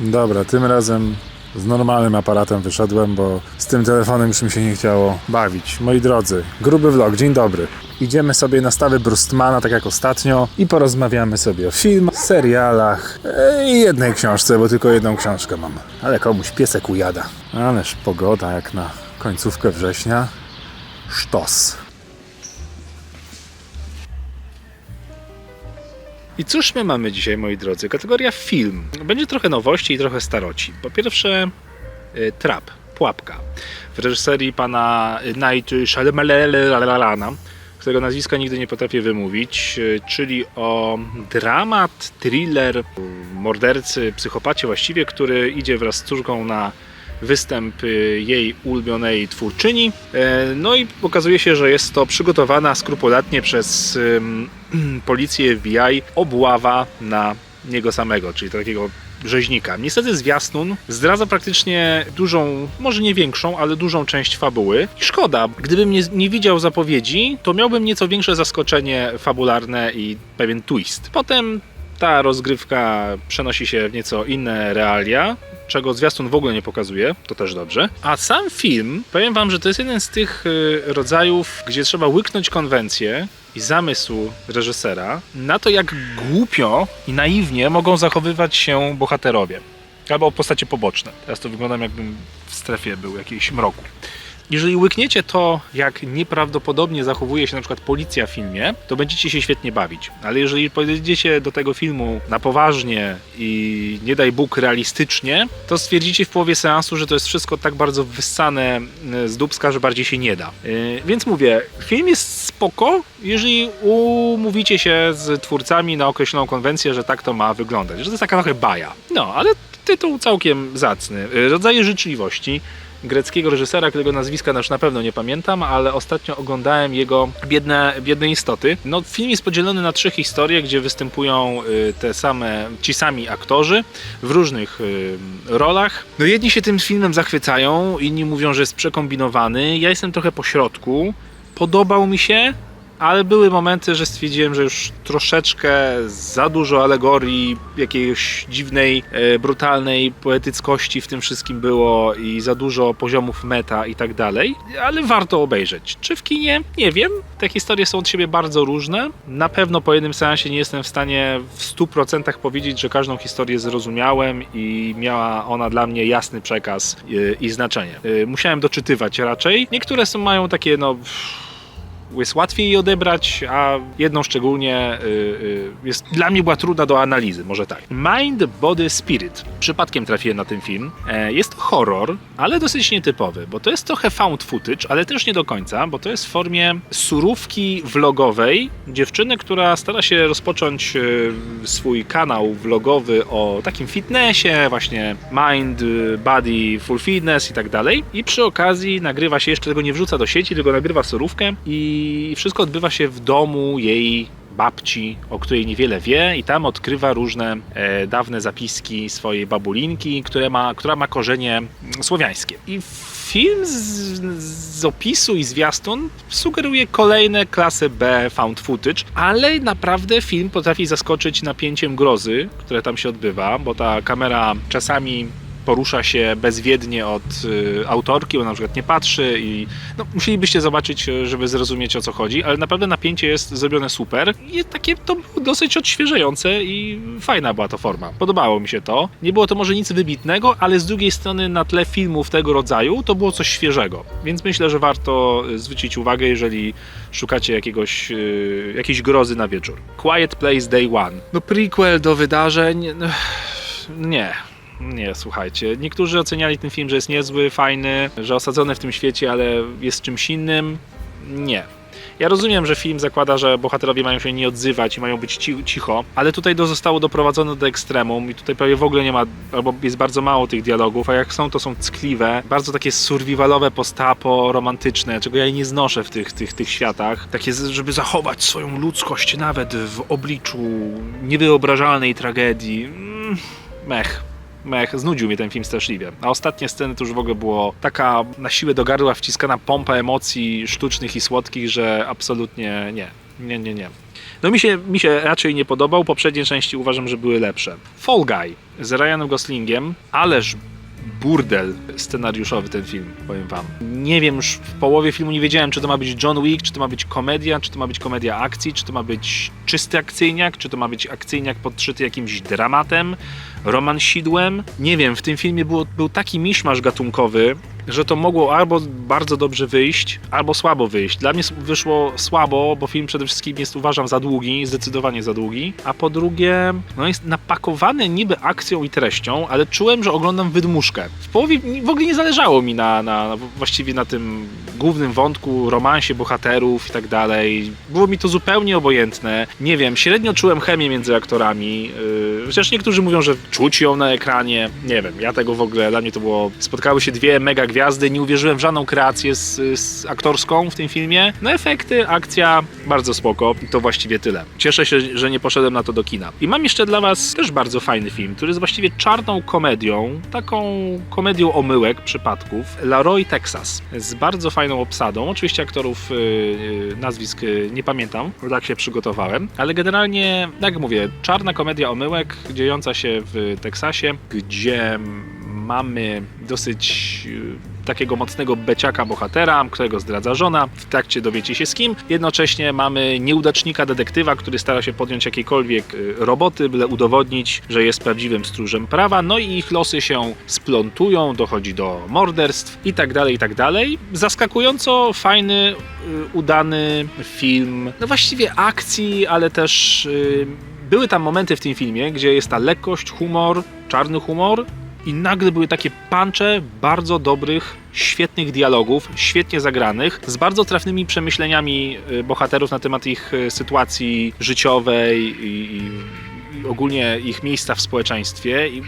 Dobra, tym razem z normalnym aparatem wyszedłem, bo z tym telefonem już mi się nie chciało bawić. Moi drodzy, gruby vlog, dzień dobry. Idziemy sobie na stawy Brustmana, tak jak ostatnio, i porozmawiamy sobie o filmach, serialach e, i jednej książce, bo tylko jedną książkę mam. Ale komuś piesek ujada. Ależ pogoda jak na końcówkę września. Sztos. I cóż my mamy dzisiaj, moi drodzy? Kategoria film. Będzie trochę nowości i trochę staroci. Po pierwsze, y, Trap, Pułapka. W reżyserii pana Night Shyamalalana, którego nazwiska nigdy nie potrafię wymówić, y, czyli o dramat, thriller mordercy, psychopacie właściwie, który idzie wraz z córką na występ y, jej ulubionej twórczyni. E, No i okazuje się, że jest to przygotowana skrupulatnie przez policję FBI obława na niego samego, czyli takiego rzeźnika. Niestety zwiastun zdradza praktycznie dużą, może nie większą, ale dużą część fabuły. I szkoda, gdybym nie, nie widział zapowiedzi, to miałbym nieco większe zaskoczenie fabularne i pewien twist. Potem ta rozgrywka przenosi się w nieco inne realia, czego zwiastun w ogóle nie pokazuje, to też dobrze. A sam film, powiem wam, że to jest jeden z tych y, rodzajów, gdzie trzeba łyknąć konwencję i zamysł reżysera na to, jak głupio i naiwnie mogą zachowywać się bohaterowie. Albo postacie poboczne. Teraz to wyglądam jakbym w strefie był jakiejś mroku. Jeżeli łykniecie to, jak nieprawdopodobnie zachowuje się na przykład policja w filmie, to będziecie się świetnie bawić. Ale jeżeli podejdziecie do tego filmu na poważnie i nie daj Bóg realistycznie, to stwierdzicie w połowie seansu, że to jest wszystko tak bardzo wyssane y, z dubska, że bardziej się nie da. Yy, Więc mówię, film jest spoko, jeżeli umówicie się z twórcami na określoną konwencję, że tak to ma wyglądać. Że to jest taka trochę baja. No, ale tytuł całkiem zacny. Yy, Rodzaje życzliwości greckiego reżysera, którego nazwiska już na pewno nie pamiętam, ale ostatnio oglądałem jego biedne, biedne istoty. No, film jest podzielony na trzy historie, gdzie występują y, te same, ci sami aktorzy w różnych y, rolach. No jedni się tym filmem zachwycają, inni mówią, że jest przekombinowany. Ja jestem trochę po środku. Podobał mi się, ale były momenty, że stwierdziłem, że już troszeczkę za dużo alegorii, jakiejś dziwnej, e, brutalnej poetyckości w tym wszystkim było i za dużo poziomów meta i tak dalej, ale warto obejrzeć. Czy w kinie? Nie wiem. Te historie są od siebie bardzo różne. Na pewno po jednym seansie nie jestem w stanie w 100% powiedzieć, że każdą historię zrozumiałem i miała ona dla mnie jasny przekaz e, i znaczenie. E, Musiałem doczytywać raczej. Niektóre są, mają takie no jest łatwiej jej odebrać, a jedną szczególnie y, y, jest, dla mnie była trudna do analizy, może tak. Mind, Body, Spirit. Przypadkiem trafiłem na ten film. E, jest to horror, ale dosyć nietypowy, bo to jest trochę found footage, ale też nie do końca, bo to jest w formie surówki vlogowej dziewczyny, która stara się rozpocząć y, swój kanał vlogowy o takim fitnessie, właśnie mind, body, full fitness i tak dalej. I przy okazji nagrywa się, jeszcze tego nie wrzuca do sieci, tylko nagrywa surówkę i wszystko odbywa się w domu jej babci, o której niewiele wie i tam odkrywa różne e, dawne zapiski swojej babulinki, które ma, która ma korzenie mm, słowiańskie. I film z, z opisu i zwiastun sugeruje kolejne klasy B found footage, ale naprawdę film potrafi zaskoczyć napięciem grozy, które tam się odbywa, bo ta kamera czasami porusza się bezwiednie od y, autorki, ona na przykład nie patrzy i no, musielibyście zobaczyć, y, żeby zrozumieć o co chodzi, ale naprawdę napięcie jest zrobione super i takie to było dosyć odświeżające i fajna była to forma. Podobało mi się to. Nie było to może nic wybitnego, ale z drugiej strony na tle filmów tego rodzaju to było coś świeżego, więc myślę, że warto y, zwrócić uwagę, jeżeli szukacie jakiegoś, jakiejś grozy na wieczór. Quiet Place Day One. No prequel do wydarzeń... no, Nie, nie, słuchajcie. Niektórzy oceniali ten film, że jest niezły, fajny, że osadzony w tym świecie, ale jest czymś innym. Nie. Ja rozumiem, że film zakłada, że bohaterowie mają się nie odzywać i mają być ci- cicho, ale tutaj to zostało doprowadzone do ekstremum i tutaj prawie w ogóle nie ma, albo jest bardzo mało tych dialogów, a jak są, to są ckliwe, bardzo takie survivalowe, postapo, romantyczne, czego ja nie znoszę w tych, tych, tych światach. Takie, żeby zachować swoją ludzkość nawet w obliczu niewyobrażalnej tragedii. Mm, mech. Mech, znudził mnie ten film straszliwie. A ostatnie sceny to już w ogóle było taka na siłę do gardła wciskana pompa emocji sztucznych i słodkich, że absolutnie nie. Nie, nie, nie. No mi się, mi się raczej nie podobał, poprzednie części uważam, że były lepsze. Fall Guy z Ryanem Goslingiem, ależ burdel scenariuszowy ten film, powiem wam. Nie wiem, już w połowie filmu nie wiedziałem, czy to ma być John Wick, czy to ma być komedia, czy to ma być komedia akcji, czy to ma być czysty akcyjniak, czy to ma być akcyjniak podszyty jakimś dramatem, romansidłem. Nie wiem, w tym filmie było, był taki miszmasz gatunkowy, że to mogło albo bardzo dobrze wyjść, albo słabo wyjść. Dla mnie wyszło słabo, bo film przede wszystkim jest uważam za długi, zdecydowanie za długi, a po drugie, no jest napakowany niby akcją i treścią, ale czułem, że oglądam wydmuszkę. W połowie w ogóle nie zależało mi na, na, na właściwie na tym głównym wątku, romansie bohaterów i tak dalej. Było mi to zupełnie obojętne. Nie wiem, średnio czułem chemię między aktorami. Yy, chociaż niektórzy mówią, że czuć ją na ekranie. Nie wiem, ja tego w ogóle, dla mnie to było... Spotkały się dwie mega gwiazdy, nie uwierzyłem w żadną kreację z, z aktorską w tym filmie. No efekty, akcja, bardzo spoko i to właściwie tyle. Cieszę się, że nie poszedłem na to do kina. I mam jeszcze dla was też bardzo fajny film, który jest właściwie czarną komedią, taką komedią omyłek, przypadków. Laroy Texas z bardzo fajną obsadą. Oczywiście aktorów yy, nazwisk yy, nie pamiętam, bo tak się przygotowałem, ale generalnie, jak mówię, czarna komedia omyłek dziejąca się w Teksasie, gdzie mamy dosyć yy, takiego mocnego beciaka bohatera, którego zdradza żona. W trakcie dowiecie się z kim. Jednocześnie mamy nieudacznika detektywa, który stara się podjąć jakiejkolwiek y, roboty, byle udowodnić, że jest prawdziwym stróżem prawa. No i ich losy się splątują, dochodzi do morderstw i tak dalej, i tak dalej. Zaskakująco fajny, y, udany film. No właściwie akcji, ale też y, były tam momenty w tym filmie, gdzie jest ta lekkość, humor, czarny humor, i nagle były takie puncze bardzo dobrych, świetnych dialogów, świetnie zagranych, z bardzo trafnymi przemyśleniami y, bohaterów na temat ich y, sytuacji życiowej i, i, ogólnie ich miejsca w społeczeństwie. I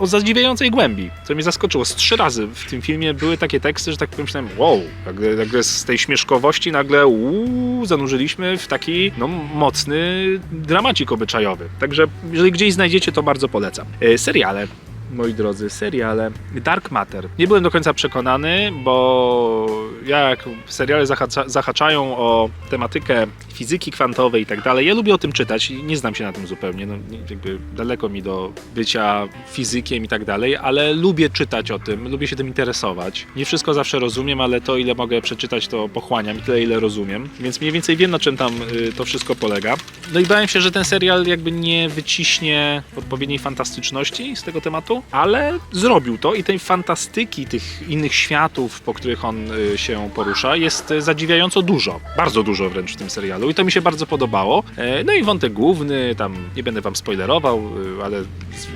o zadziwiającej głębi, co mnie zaskoczyło. Z trzy razy w tym filmie były takie teksty, że tak pomyślałem, wow, nagle, nagle z tej śmieszkowości nagle uuu, zanurzyliśmy w taki no, mocny dramacik obyczajowy. Także jeżeli gdzieś znajdziecie, to bardzo polecam. E, seriale moi drodzy, seriale. Dark Matter. Nie byłem do końca przekonany, bo jak seriale zahacza, zahaczają o tematykę fizyki kwantowej i tak dalej, ja lubię o tym czytać i nie znam się na tym zupełnie, no, jakby daleko mi do bycia fizykiem i tak dalej, ale lubię czytać o tym, lubię się tym interesować. Nie wszystko zawsze rozumiem, ale to ile mogę przeczytać, to pochłaniam i tyle ile rozumiem, więc mniej więcej wiem na czym tam y, to wszystko polega. No i bałem się, że ten serial jakby nie wyciśnie odpowiedniej fantastyczności z tego tematu, ale zrobił to i tej fantastyki tych innych światów, po których on y, się porusza, jest y, zadziwiająco dużo. Bardzo dużo wręcz w tym serialu i to mi się bardzo podobało. E, No i wątek główny, tam nie będę wam spoilerował, y, ale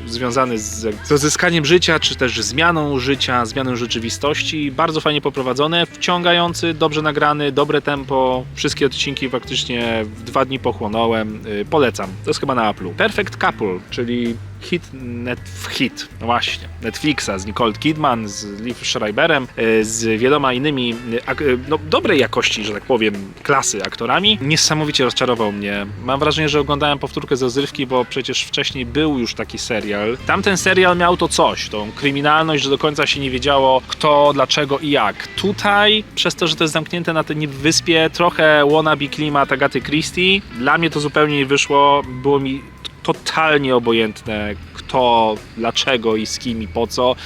związany z, z odzyskaniem życia, czy też zmianą życia, zmianą rzeczywistości. Bardzo fajnie poprowadzone, wciągający, dobrze nagrany, dobre tempo. Wszystkie odcinki faktycznie w dwa dni pochłonąłem. Y, Polecam. To jest chyba na Apple'u. Perfect Couple, czyli hit net hit. No właśnie. Netflixa z Nicole Kidman, z Liv Schreiberem, y, z wieloma innymi y, y, no, dobrej jakości, że tak powiem, klasy aktorami. Niesamowicie rozczarował mnie. Mam wrażenie, że oglądałem powtórkę ze zrywki, bo przecież wcześniej był już taki serial. Tamten serial miał to coś, tą kryminalność, że do końca się nie wiedziało kto, dlaczego i jak. Tutaj, przez to, że to jest zamknięte na tej wyspie, trochę wannabe klimat Agaty Christie. Dla mnie to zupełnie nie wyszło. Było mi totalnie obojętne kto, dlaczego i z kim i po co.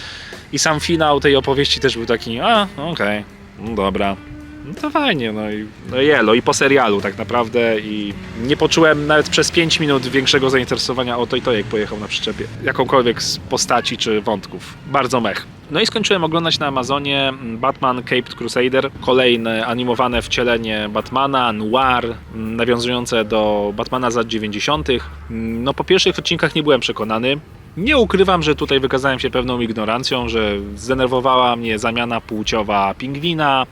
I sam finał tej opowieści też był taki, a, okej, no dobra. No to fajnie, no i no jelo, i po serialu tak naprawdę i nie poczułem nawet przez 5 minut większego zainteresowania o to i to, jak pojechał na przyczepie. Jakąkolwiek z postaci czy wątków. Bardzo mech. No i skończyłem oglądać na Amazonie mm, Batman Caped Crusader, kolejne animowane wcielenie Batmana, noir, mm, nawiązujące do Batmana z lat 90. Mm, No po pierwszych odcinkach nie byłem przekonany, nie ukrywam, że tutaj wykazałem się pewną ignorancją, że zdenerwowała mnie zamiana płciowa pingwina,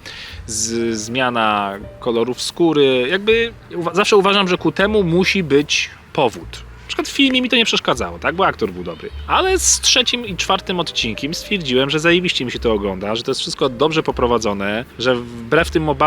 z, zmiana kolorów skóry. Jakby zawsze uważam, że ku temu musi być powód. Na przykład w filmie mi to nie przeszkadzało, tak? Bo aktor był dobry. Ale z trzecim i czwartym odcinkiem stwierdziłem, że zajebiście mi się to ogląda, że to jest wszystko dobrze poprowadzone, że wbrew tym ob-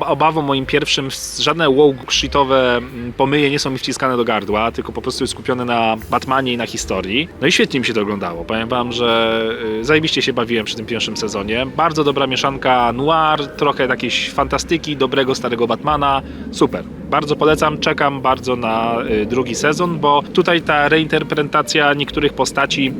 obawom moim pierwszym żadne woke shitowe mm, pomyje nie są mi wciskane do gardła, tylko po prostu jest skupione na Batmanie i na historii. No i świetnie mi się to oglądało. Powiem wam, że y, zajebiście się bawiłem przy tym pierwszym sezonie. Bardzo dobra mieszanka noir, trochę jakiejś fantastyki, dobrego starego Batmana. Super. Bardzo polecam, czekam bardzo na y, drugi sezon, bo tutaj ta reinterpretacja niektórych postaci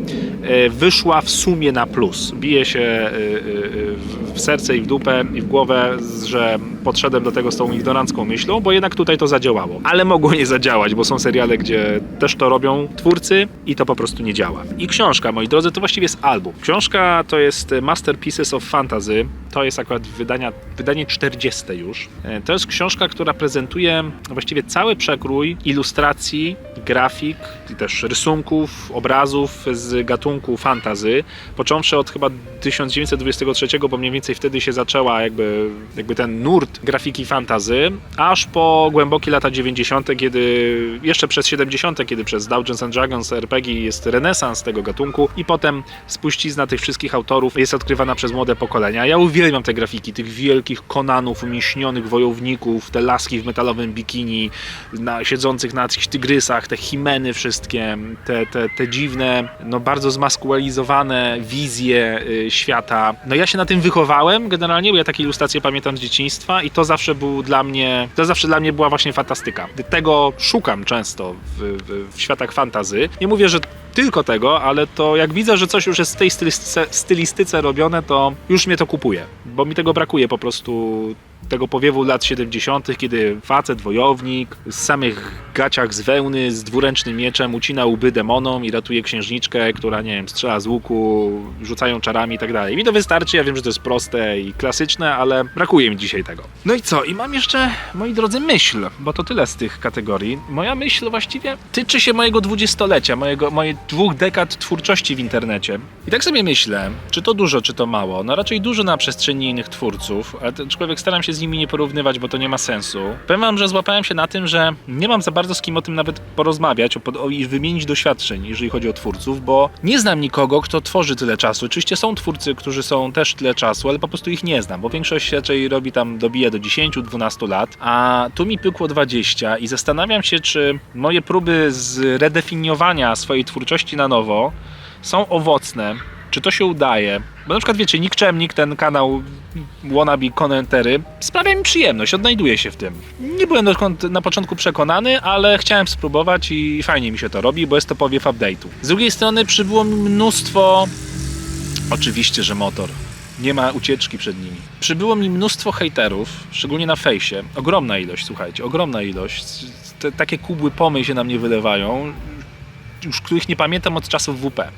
y, wyszła w sumie na plus. Bije się y, y, w- serce i w dupę i w głowę, że podszedłem do tego z tą ignorancką myślą, bo jednak tutaj to zadziałało. Ale mogło nie zadziałać, bo są seriale, gdzie też to robią twórcy i to po prostu nie działa. I książka, moi drodzy, to właściwie jest album. Książka to jest Masterpieces of Fantasy. To jest akurat wydania, wydanie 40 już. E, To jest książka, która prezentuje właściwie cały przekrój ilustracji, grafik i też rysunków, obrazów z gatunku fantazy, począwszy od chyba 1923, bo mniej więcej wtedy się zaczęła jakby, jakby ten nurt grafiki fantazy, aż po głębokie lata 90., kiedy jeszcze przez 70., kiedy przez Dungeons and Dragons RPG jest renesans tego gatunku i potem spuścizna tych wszystkich autorów jest odkrywana przez młode pokolenia. Ja uwielbiam te grafiki, tych wielkich konanów, umięśnionych wojowników, te laski w metalowym bikini, na, siedzących na jakichś tygrysach, te himeny wszystkie, te, te, te dziwne, no bardzo zmaskualizowane wizje y, świata. No ja się na tym wychowałem generalnie, bo ja takie ilustracje pamiętam z dzieciństwa i to zawsze był dla mnie, to zawsze dla mnie była właśnie fantastyka. Tego szukam często w, w, w światach fantazy. Nie mówię, że tylko tego, ale to jak widzę, że coś już jest w tej stylistyce, stylistyce robione, to już mnie to kupuje, bo mi tego brakuje po prostu tego powiewu lat 70., kiedy facet, wojownik z samych gaciach z wełny, z dwuręcznym mieczem ucina łby demonom i ratuje księżniczkę, która, nie wiem, strzela z łuku, rzucają czarami i tak dalej. Mi to wystarczy, ja wiem, że to jest proste i klasyczne, ale brakuje mi dzisiaj tego. No i co? I mam jeszcze, moi drodzy, myśl, bo to tyle z tych kategorii. Moja myśl właściwie tyczy się mojego dwudziestolecia, mojego, mojej dwóch dekad twórczości w internecie. I tak sobie myślę, czy to dużo, czy to mało. No raczej dużo na przestrzeni innych twórców, aczkolwiek staram się z nimi nie porównywać, bo to nie ma sensu. Powiem wam, że złapałem się na tym, że nie mam za bardzo z kim o tym nawet porozmawiać o, o, i wymienić doświadczeń, jeżeli chodzi o twórców, bo nie znam nikogo, kto tworzy tyle czasu. Oczywiście są twórcy, którzy są też tyle czasu, ale po prostu ich nie znam, bo większość raczej robi tam, dobija do 10-12 lat, a tu mi pykło 20 i zastanawiam się, czy moje próby zredefiniowania swojej twórczości na nowo są owocne, czy to się udaje. Bo na przykład wiecie, Nikczemnik, ten kanał wannabe konentery, sprawia mi przyjemność, odnajduję się w tym. Nie byłem dokąd na początku przekonany, ale chciałem spróbować i fajnie mi się to robi, bo jest to powiew update'u. Z drugiej strony przybyło mi mnóstwo... Oczywiście, że motor. Nie ma ucieczki przed nimi. Przybyło mi mnóstwo hejterów, szczególnie na fejsie. Ogromna ilość, słuchajcie, ogromna ilość. Te, takie kubły pomyj się na mnie wylewają, już których nie pamiętam od czasów WP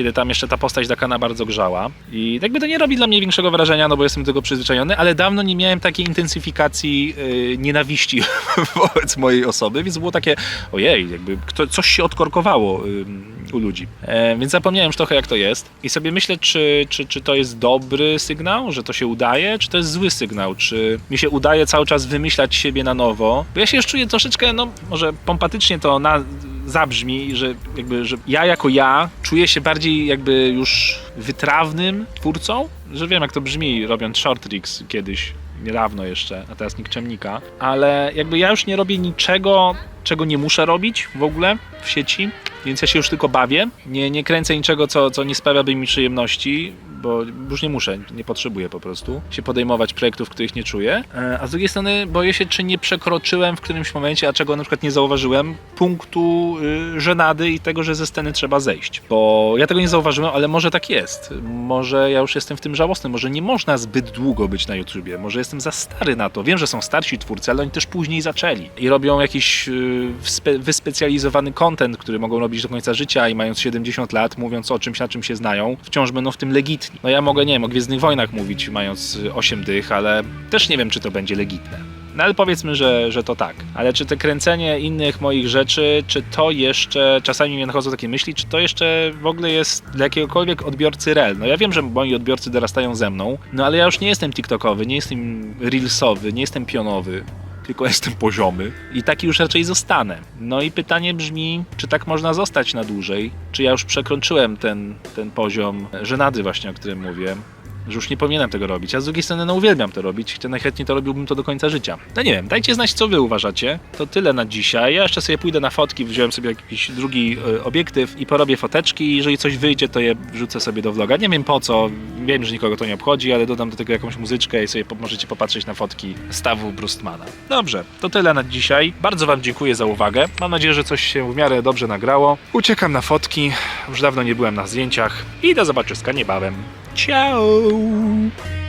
kiedy tam jeszcze ta postać Dakana bardzo grzała. I jakby to nie robi dla mnie większego wrażenia, no bo jestem do tego przyzwyczajony, ale dawno nie miałem takiej intensyfikacji yy, nienawiści wobec mojej osoby, więc było takie, ojej, jakby kto, coś się odkorkowało yy, u ludzi. E, więc zapomniałem już trochę jak to jest i sobie myślę, czy, czy, czy to jest dobry sygnał, że to się udaje, czy to jest zły sygnał, czy mi się udaje cały czas wymyślać siebie na nowo. Bo ja się już czuję troszeczkę, no może pompatycznie to na, zabrzmi, że jakby, że ja jako ja czuję się bardziej jakby już wytrawnym twórcą, że wiem jak to brzmi robiąc short tricks kiedyś, niedawno jeszcze, a teraz nikczemnika, ale jakby ja już nie robię niczego, czego nie muszę robić w ogóle w sieci, więc ja się już tylko bawię, nie, nie kręcę niczego, co, co nie sprawiaby mi przyjemności, bo już nie muszę, nie potrzebuję po prostu się podejmować projektów, których nie czuję. E, A z drugiej strony boję się, czy nie przekroczyłem w którymś momencie, a czego na przykład nie zauważyłem, punktu y, żenady i tego, że ze sceny trzeba zejść. Bo ja tego nie zauważyłem, ale może tak jest. Może ja już jestem w tym żałosny, może nie można zbyt długo być na YouTubie, może jestem za stary na to. Wiem, że są starsi twórcy, ale oni też później zaczęli i robią jakiś y, spe- wyspecjalizowany content, który mogą robić do końca życia i mając 70 lat, mówiąc o czymś, na czym się znają, wciąż będą w tym legitni. No ja mogę, nie wiem, o Gwiezdnych Wojnach mówić mając y, 8 dych, ale też nie wiem, czy to będzie legitne. No ale powiedzmy, że, że to tak. Ale czy te kręcenie innych moich rzeczy, czy to jeszcze, czasami mnie nachodzą takie myśli, czy to jeszcze w ogóle jest dla jakiegokolwiek odbiorcy rel? No ja wiem, że moi odbiorcy dorastają ze mną, no ale ja już nie jestem TikTokowy, nie jestem Reelsowy, nie jestem pionowy tylko jestem poziomy i taki już raczej zostanę. No i pytanie brzmi, czy tak można zostać na dłużej? Czy ja już przekroczyłem ten, ten poziom żenady właśnie, o którym mówię? że już nie powinienem tego robić, a z drugiej strony no uwielbiam to robić, najchętniej to robiłbym to do końca życia. No nie wiem, dajcie znać co wy uważacie. To tyle na dzisiaj. Ja jeszcze sobie pójdę na fotki, wziąłem sobie jakiś drugi y, obiektyw i porobię foteczki jeżeli coś wyjdzie, to je wrzucę sobie do vloga. Nie wiem po co, wiem, że nikogo to nie obchodzi, ale dodam do tego jakąś muzyczkę i sobie możecie popatrzeć na fotki stawu Brustmana. Dobrze, to tyle na dzisiaj. Bardzo wam dziękuję za uwagę. Mam nadzieję, że coś się w miarę dobrze nagrało. Uciekam na fotki, już dawno nie byłem na zdjęciach i do zobaczyska niebawem. Ciao.